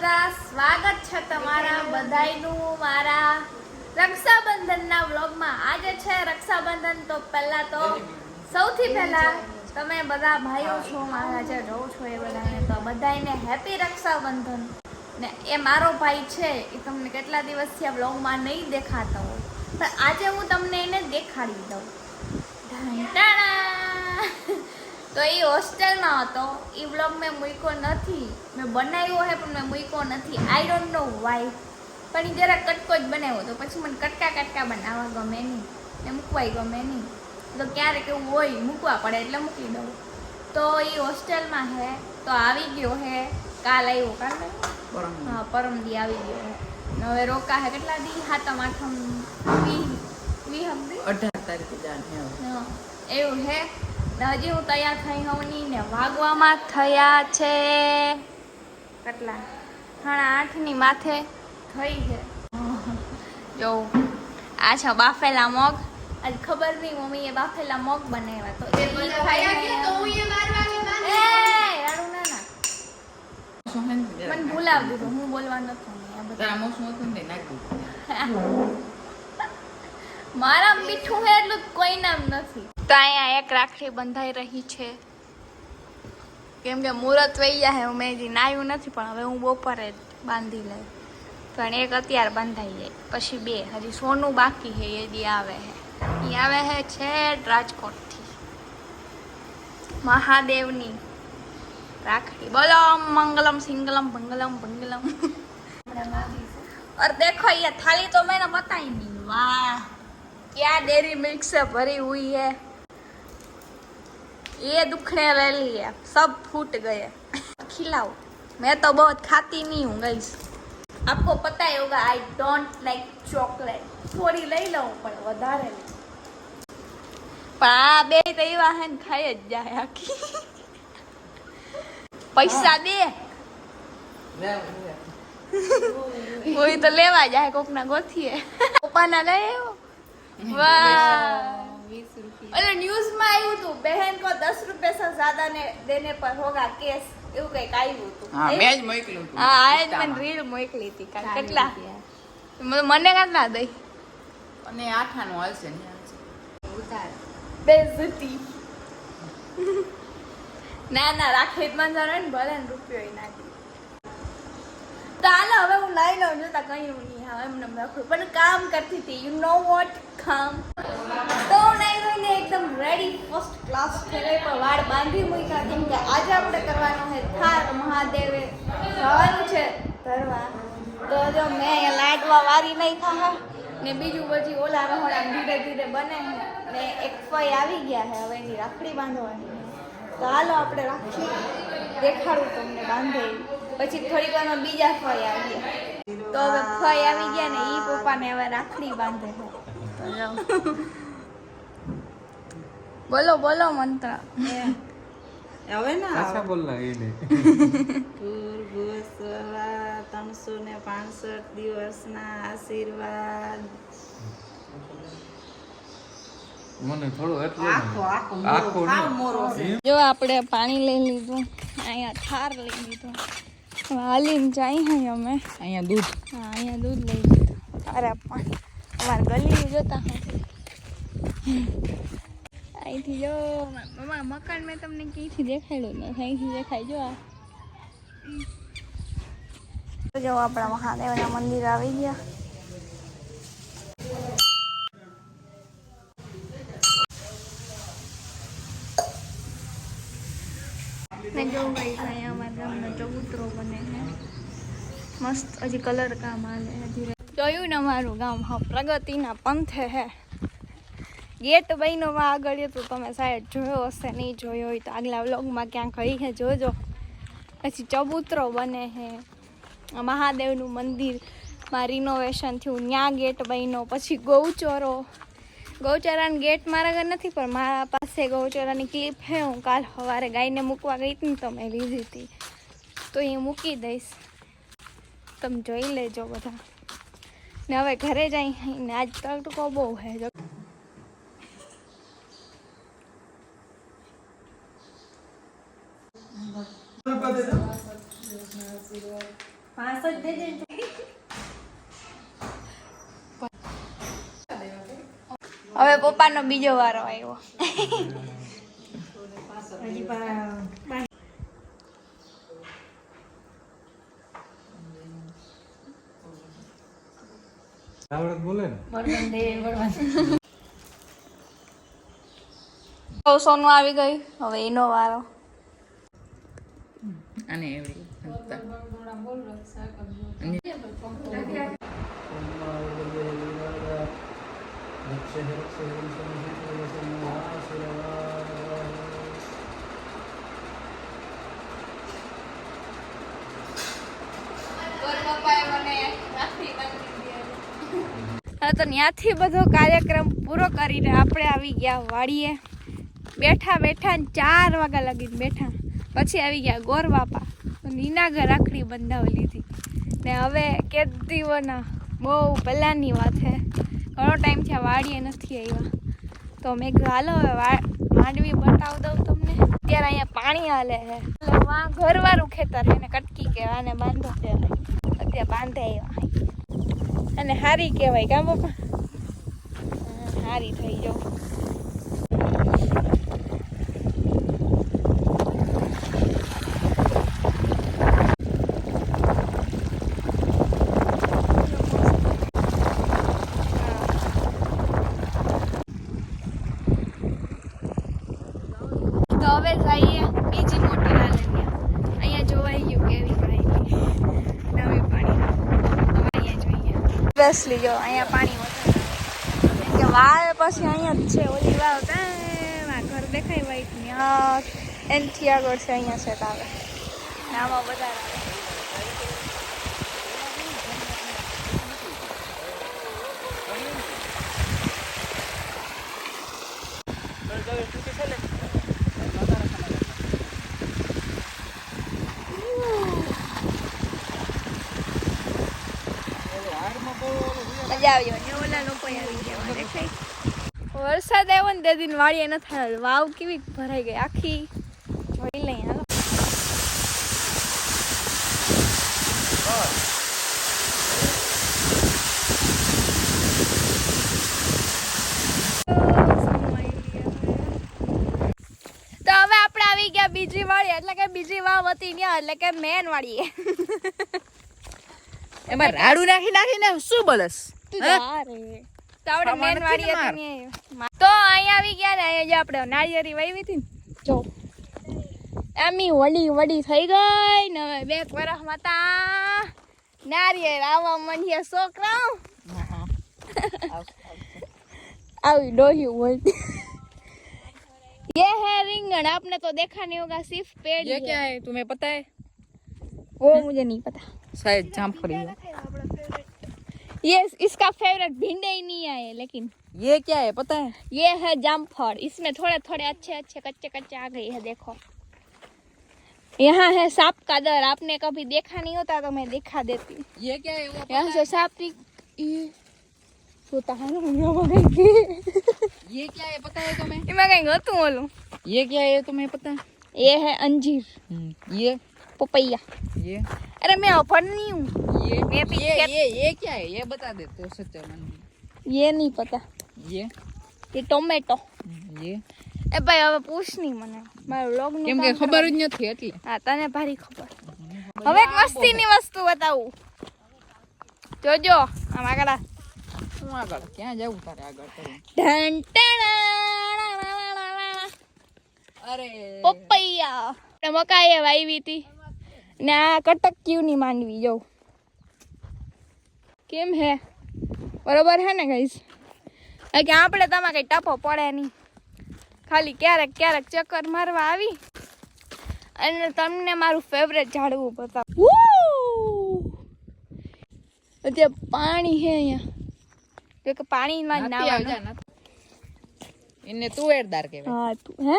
બધા સ્વાગત છે તમારા બધાયનું મારા રક્ષાબંધનના વ્લોગમાં. આજે છે રક્ષાબંધન, તો પહેલા તો સૌથી પહેલા તમે બધા ભાઈઓ છો, મારા જે રહો છો એ બધાને, તો બધાને હેપી રક્ષાબંધન. ને એ મારો ભાઈ છે, એ તમને કેટલા દિવસથી આ વ્લોગમાં નહીં દેખાતો હોય. પણ આજે હું તમને એને દેખાડી દઉં. ઢાંટાણા. તો એ હોસ્ટેલમાં હતો. એ બ્લોગ મેં મૂક્યો નથી. મેં બનાવ્યો હે પણ મેં મૂક્યો નથી. આઈ ડોન્ટ નો વાય પણ એ જરા કટકો જ બનાવ્યો તો પછી મને કટકા કટકા બનાવવા ગમે નહીં. ને મૂકવાય ગમે નહીં. તો ક્યારેક એવું હોય મૂકવા પડે એટલે મૂકી દઉં. તો એ હોસ્ટેલમાં હે તો આવી ગયો હે. કાલ આવ્યો કાલ હા પરમ દી આવી ગયો હે. હવે રોકા હે કેટલા દી? હાતમ આઠમ વી વી હમ અઢાર તારીખે જાણ એવું હે? ને હજી હું તૈયાર થઈ હોઉં નહીં ને વાગવામાં થયા છે. કેટલા? સાડા આઠની માથે થઈ છે. જો આ છે બાફેલા મગ. આજ ખબર નહીં મમ્મીએ બાફેલા મગ બનાવ્યા તો એ મને ભૂલાવ દીધો હું બોલવા નથી તારા મોસમ હતું ને તે મારા મીઠું હે એટલું જ કોઈ નામ નથી. તો અહીંયા એક રાખડી બંધાઈ રહી છે. કેમ કે મુહૂર્ત વહી જાય હું મેં હજી નાયું નથી, પણ હવે હું બપોરે બાંધી લઈ. પણ એક અત્યારે બંધાઈ જાય પછી બે. હજી સોનું બાકી છે એ દી આવે છે એ આવે છે છેટ રાજકોટથી. મહાદેવની રાખડી. બોલો મંગલમ, સિંગલમ, ભંગલમ ભંગલમ. અરે દેખો એ થાળી તો મેં બતાવી નહીં વાહ, ક્યાં ડેરી મિલ્ક સે ભરી હુઈ હે. ये दुखने वाली है सब फूट गए खिलाओ मैं तो बहुत खाती नहीं हूँ गाइस आपको पता ही होगा आई डोंट लाइक ચોકલેટ થોડી લઈ લઉં પણ વધારે નહીં પણ આ બે તો એવા હે ને ખાઈ જ જાય આખી પૈસા દે લે, લે. કોઈ તો લેવા જાય કોક ના ગોથીએ પપ્પાના લઈ આવ્યો વાહ વીસ ન્યૂઝમાં આવ્યું હતું બહેન કો દસ રૂપિયા સે જ્યાદા ને દેને પર હોગા કેસ એવું કંઈક આવ્યું હતું હા મેં જ મોકલ્યું હતું. હા આ જ મને રીલ મોકલી હતી કાલ. કેટલા? મને કેટલા દઈ? અને આઠાનું હાલશે ને ઉતાર. બેઝતી ના ના માં બંધારો ને ભલે ને રૂપિયો નાખી. તો હાલો હવે હું લઈ લઉં જોતા કઈ નહીં હા એમને એમ રાખું પણ કામ કરતી હતી યુ નો વોટ કામ તો નહીં નહીં ને એકદમ રેડી ફર્સ્ટ ક્લાસ કરે પણ વાળ બાંધી મૂક્યા. કેમ કે આજે આપણે કરવાનું છે થાર મહાદેવે. જવાનું છે ધરવા. તો જો મેં અહીંયા વારી નહીં હા ને બીજું પછી ઓલા રહોડા ધીરે ધીરે બને ને એક ફઈ આવી ગયા છે હવે એની રાખડી બાંધવાની. તો હાલો આપણે રાખી દેખાડું તમને બાંધે. પછી થોડીક વારમાં બીજા ફઈ આવી ગયા. તો હવે ફઈ આવી ગયા ને એ પપ્પાને હવે રાખડી બાંધે છે. બોલો બોલો મંત્ર. હવે ના આછા બોલના એ નહીં. પૂર્વસ્વરા ત્રણસો ને પાંસઠ દિવસના આશીર્વાદ મને થોડું એટલું આખો આખો મોરો જો આપણે પાણી લઈ લીધું અહીંયા થાર લઈ લીધો. હાલીને જાય હે અમે. અહીંયા દૂધ. હા અહીંયા દૂધ લઈ લીધું. થાર આપવાનું અમારે ગલી જોતા હતી અહીંથી જો મમ્મા મકાન મેં તમને ક્યાંથી દેખાડ્યું ને અહીંથી દેખાય જો આ તો જો આપણા મહાદેવના મંદિર આવી ગયા ને જો ગઈ અહીંયા અમારા ગામનો ચબૂતરો બને છે મસ્ત હજી કલર કામ હાલે હજી જોયું ને અમારું ગામ, હા, પ્રગતિના પંથે હે. ગેટ બહેનોમાં આગળ તો તમે સાહેબ જોયો હશે, નહીં જોયો હોય તો આગલા વ્લોગમાં ક્યાંક ગઈ હે, જોજો. પછી ચબૂતરો બને હે. મહાદેવનું મંદિરમાં રિનોવેશન થયું ત્યાં ગેટ બન્યો, પછી ગૌચરો. ગૌચરાના ગેટ મારા ઘર નથી, પણ મારા પાસે ગૌચરાની ક્લિપ છે હું કાલ સવારે ગાયને મૂકવા ગઈ હતી ને તો મેં લીધી હતી. તો એ મૂકી દઈશ. તમે જોઈ લેજો બધા. ને હવે ઘરે જઈ ને આજ તડકો બહુ હે જો. હવે પપ્પાનો બીજો વારો આવ્યો. આવડત બોલે ને. સોનું આવી ગયું? હવે એનો વારો. અને એવડી હા તો ત્યાંથી બધો કાર્યક્રમ પૂરો કરીને આપણે આવી ગયા વાડીએ. બેઠા બેઠા ચાર વાગ્યા લગીને બેઠા. પછી આવી ગયા ગોર બાપા. તો નીનાગર રાખડી બંધાવી લીધી. ને હવે કેદીઓના બહુ પહેલાંની વાત છે ઘણો ટાઈમ થયા વાડીએ નથી આવ્યા. તો મેં કીધું, હાલો, હવે માંડવી બતાવી દઉં તમને. અત્યારે અહીંયા પાણી હાલે છે એટલે વાં ઘરવાળું ખેતર એને કટકી કહેવાય અને બાંધો કહેવાય. અત્યારે બાંધે આવ્યા અને હારી કહેવાય ગામ પપ્પા? હારી થઈ જાઉં તો હવે જઈએ બીજી મોટી નાલંદિયા અહીંયા જોવાઈ ગયું કેવી પાણી નવી પાણી હવે અહીંયા બેસલી જો અહીંયા પાણી વધારે કે વાળ પછી અહીંયા જ છે, ઓલી વાવ ત્યાં ઘર દેખાય વાઈટ ત્યાં એનથી આગળ છે અહીંયા છે ને આમાં વધારે આવે. વરસાદ આવ્યો ને તે દિન વાળી ન થાય વાવ કેવી ભરાઈ ગઈ, આખી જોઈ લઈ હાલો. આવી ગયા બીજી વાળી, એટલે કે બીજી વાવ હતી ત્યાં, એટલે કે મેન વાળી એમાં રાડું નાખી નાખીને શું બોલસ? તું હે? જા રે. તો આપણે ખાવા મેન નથી વાડી ને માર. હતી ને તો અહીંયા આવી ગયા ને અહીંયા જે આપણે નાળિયેરી વાવી હતી ને જો આમી વડી વડી થઈ ગઈ ને હવે બે વરસમાં તા નારિયેળ આવવા માંડ્યા છોકરા આવી ડોહ્યું બોલતી ये है रिंगन आपने तो देखा नहीं होगा सिर्फ पेड़ ये ही क्या है है तुम्हें पता है वो मुझे नहीं पता शायद जामफली है ये इसका फेवरेट भिंडे ही नहीं आए लेकिन ये क्या है पता है? ये है जामफल। इसमें थोड़े थोड़े अच्छे अच्छे कच्चे कच्चे आ गए है देखो। यहाँ है सांप का दर। आपने कभी देखा नहीं होता तो मैं दिखा देती। ये क्या है वो यहाँ से सांप होता ये क्या है पता है तुम्हें? मैं कहीं गलत बोलूँ। ये क्या है तुम्हें पता है? ये है अंजीर। हम्म, ये पपैया ये अरे मैं ऑफर नहीं हूँ ये मैं भी ये क्या- ये ये क्या है ये बता दे तो सच्चा मन ये नहीं पता ये ये टोमेटो ये એ ભાઈ હવે પૂછ નહીં મને મારું લોગ નું કેમ કે કામ ખબર કરવાનું. જ નથી એટલે હા તને ભારી ખબર હવે એક મસ્તીની વસ્તુ બતાવું જોજો આમ આગળ આ. હું આગળ ક્યાં જવું તારે આગળ કરી ઢન ટાણા. અરે પપૈયા આપણે મકાઈએ વાવી હતી ને આ કટક્યુની માંડવી જો. કેમ હે? બરોબર હે ને ગઈશ કે આપણે તમારે કઈ ટપો પડે નહીં. ખાલી ક્યારેક ક્યારેક ચક્કર મારવા આવી અને તમને મારું ફેવરેટ ઝાડવું બતાવ. અત્યારે પાણી હે અહીંયા. કે પાણીમાં નાતી. એને તુવેરદાર કહેવાય. હા તું હે?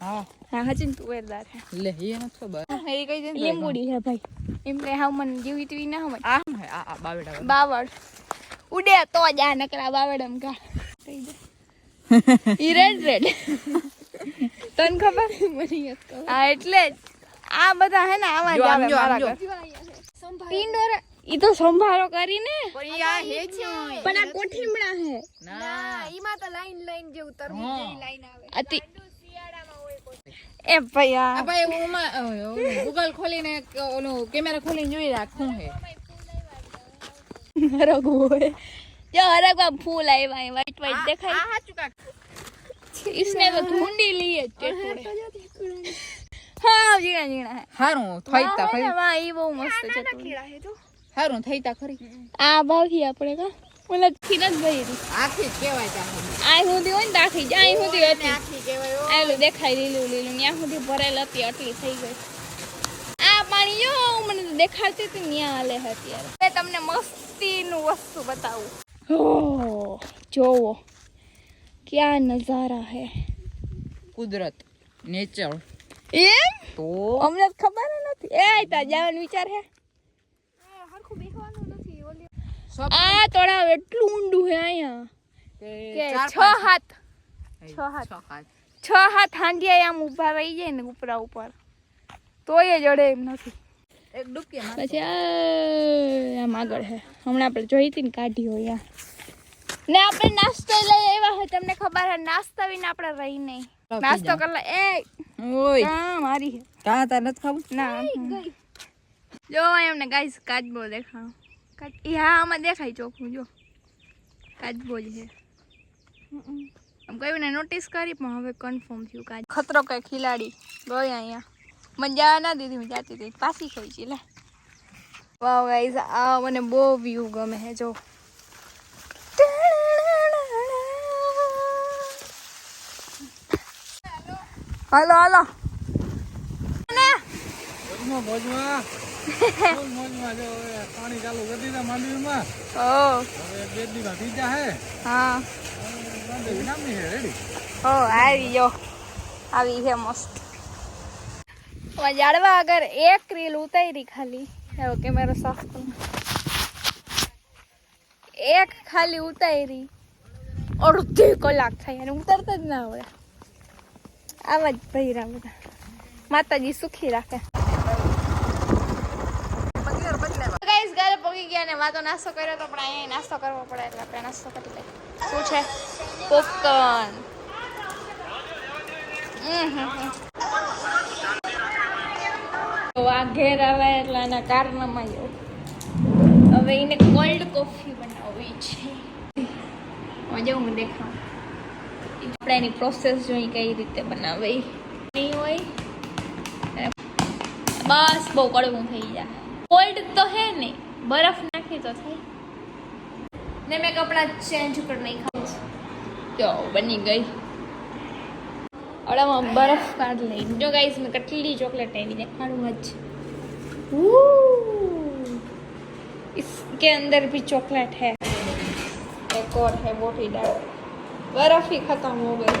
હા. હા હજી તું વેરદાર હે. લે એ નથી ખબર. એ કઈ છે લીંબુડી હે ભાઈ. એમ કે હાવ મને જીવી તીવી ના હોય. આ હે? આ આ બાવેડા ઉડે તો જ આ નકરા બાવળ એમ કા. થઈ જાય ઈ રેડ રેડ તને ખબર? હા એટલે જ. આ બધા હે ને આવા જો જ આવે મારા જો. ઈ તો સંભાળો કરીને. પણ આ પણ આ કોઠીમડા હે. ના. એમાં તો લાઈન લાઈન જેવું તરબૂચ લાઈન આવે. અતિ એ ભૈયા ભાઈ હું ગૂગલ ખોલીને ઓલું કેમેરા ખોલીને જોઈ રાખું હે રઘુ હોય. જો હરગવા ફૂલ આવ્યા વાઈટ વાઈટ દેખાય. હા ચુકા ઈસને તો ઢૂંડી લઈએ કે થોડે. હા જીણા જીણા હારું થઈતા ખરી. વાહ ઈ બહુ મસ્ત છે હારું થઈતા ખરી. આ ભાવ ભાવી આપણે કા? ઓલા થી જ ભરી આખી જ કહેવાય તા આ સુધી હોય ને દાખી જ આ સુધી હતી. આખી કેવાય. આલું દેખાય લીલું લીલું. ત્યાં સુધી ભરેલ હતી આટલી થઈ ગઈ. આ પાણી જો મને તો દેખાતી હતી ત્યાં હાલે હતી અત્યારે તમને મસ્તીનું વસ્તુ બતાવું. હો જોવો. ક્યાં નજારા હે. કુદરત નેચર. એમ? તો? અમને ખબર નથી. એ તા જવાનો વિચાર હે હરખું બેસવાનું નથી ઓલી સબ આ તળાવ એટલું ઊંડું છે અહીંયા. કે છ હાથ. છ હાથ. છ હાથ હાંડિયા આમ ઊભા રહી જાય ને ઉપરા ઉપર. તોય જડે એમ નથી. એક ડૂબકી પછી આમ આગળ છે હમણાં આપણે જોઈ હતી ને કાઢી હોય ને આપણે નાસ્તો લઈ આવ્યા હોય તમને ખબર હે નાસ્તા વિના આપણે રહી નહીં. નાસ્તો. કરલા એ ઓય. હા મારી હે? તા નથી ખાવું? ના જો એમને ગાઈસ કાચબો દેખાણો. કાચ હા આમાં દેખાય ચોખ્ખું જો. કાચબો જ છે. આમ કોઈને નોટિસ કરી પણ હવે કન્ફર્મ થયું કાચ ખતરો કઈ ખિલાડી ગઈ અહીંયા. મજા ના દીધી હું જાતી હતી. પાછી ખોઈ છે લે. વાવ ગાઈઝ આ મને બહુ વ્યૂ ગમે છે જો. હાલો હાલો. મોજમાં પાણી હે હા હે આવી જો આવી છે મસ્ત જાડવા અગર એક રીલ ઉતારી ખાલી એવો કેમેરો સાફ એક ખાલી ઉતારી અડધી કલાક થાય અને ઉતરતા જ ના આવડે આવા જ ભૈરા બધા માતાજી સુખી રાખે ગાઈસ ઘરે પગી ગયા ને વાતો નાસ્તો કર્યો તો પણ અહીંયા નાસ્તો કરવો પડે એટલે આપણે નાસ્તો કરી લઈએ. શું છે? પોપકોર્ન. આ ઘેર આવે એટલે એના કારનામાં જવું હવે એને કોલ્ડ કોફી બનાવવી છે. મજા હું દેખાઉં આપણે એની પ્રોસેસ જોઈ કઈ રીતે બનાવે. નહીં હોય. બસ બહુ કડવું થઈ જાય. કોલ્ડ તો હે ને, બરફ નાખી તો થાય ને મેં કપડાં ચેન્જ કરી નહીં ખાવું જો બની ગઈ અડામાં બરફ કાઢ લઈ જો ગાઈસ મેં કેટલી ચોકલેટ એની દેખાડું જ Woo! इसके अंदर भी चॉकलेट है एक और है मोटी दाल बर्फ ही खत्म हो गई